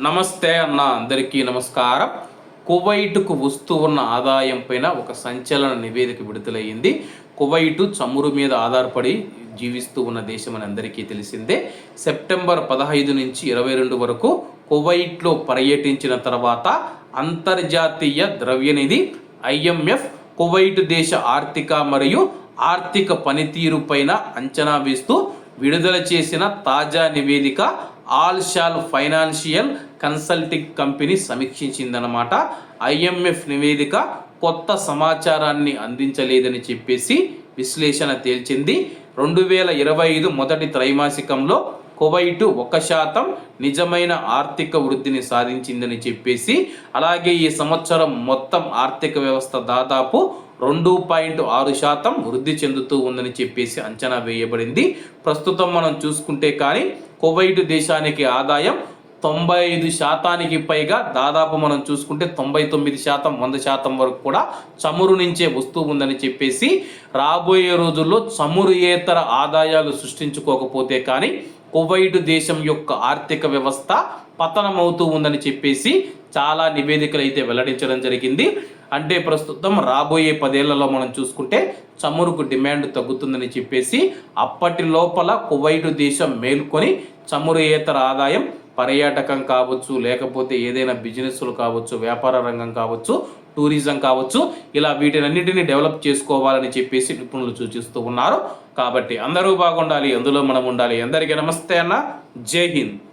నమస్తే అన్న అందరికీ నమస్కారం. కువైట్కు వస్తూ ఉన్న ఆదాయం పైన ఒక సంచలన నివేదిక విడుదలయ్యింది. కువైటు చమురు మీద ఆధారపడి జీవిస్తూ ఉన్న దేశం అని అందరికీ తెలిసిందే. సెప్టెంబర్ పదహైదు నుంచి ఇరవై రెండు వరకు కువైట్లో పర్యటించిన తర్వాత అంతర్జాతీయ ద్రవ్యనిధి ఐఎంఎఫ్ కువైట్ దేశ ఆర్థిక మరియు ఆర్థిక పనితీరు పైన అంచనా వేస్తూ విడుదల చేసిన తాజా నివేదిక ఆల్షాల్ ఫైనాన్షియల్ కన్సల్టింగ్ కంపెనీ సమీక్షించిందనమాట ఐఎంఎఫ్ నివేదిక కొత్త సమాచారాన్ని అందించలేదని చెప్పేసి విశ్లేషణ తేల్చింది. రెండు వేల ఇరవై ఐదు మొదటి త్రైమాసికంలో కువైటు ఒక శాతం నిజమైన ఆర్థిక వృద్ధిని సాధించిందని చెప్పేసి అలాగే ఈ సంవత్సరం మొత్తం ఆర్థిక వ్యవస్థ దాదాపు రెండు పాయింట్ ఆరు శాతం వృద్ధి చెందుతూ ఉందని చెప్పేసి అంచనా వేయబడింది. ప్రస్తుతం మనం చూసుకుంటే కానీ కువైట్ దేశానికి ఆదాయం తొంభై ఐదు శాతానికి పైగా దాదాపు మనం చూసుకుంటే తొంభై తొమ్మిది శాతం వంద శాతం వరకు కూడా చమురు నుంచే వస్తూ ఉందని చెప్పేసి రాబోయే రోజుల్లో చమురుయేతర ఆదాయాలు సృష్టించుకోకపోతే కానీ కువైట్ దేశం యొక్క ఆర్థిక వ్యవస్థ పతనమవుతూ ఉందని చెప్పేసి చాలా నివేదికలు అయితే వెల్లడించడం జరిగింది. అంటే ప్రస్తుతం రాబోయే పదేళ్ళలో మనం చూసుకుంటే చమురుకు డిమాండ్ తగ్గుతుందని చెప్పేసి అప్పటి లోపల కువైట్ దేశం మేల్కొని చమురుయేతర ఆదాయం పర్యాటకం కావచ్చు లేకపోతే ఏదైనా బిజినెస్లు కావచ్చు వ్యాపార రంగం కావచ్చు టూరిజం కావచ్చు ఇలా వీటినన్నిటిని డెవలప్ చేసుకోవాలని చెప్పేసి నిపుణులు సూచిస్తూ ఉన్నారు. కాబట్టి అందరూ బాగుండాలి అందులో మనం ఉండాలి. అందరికీ నమస్తే అన్న. జై హింద్.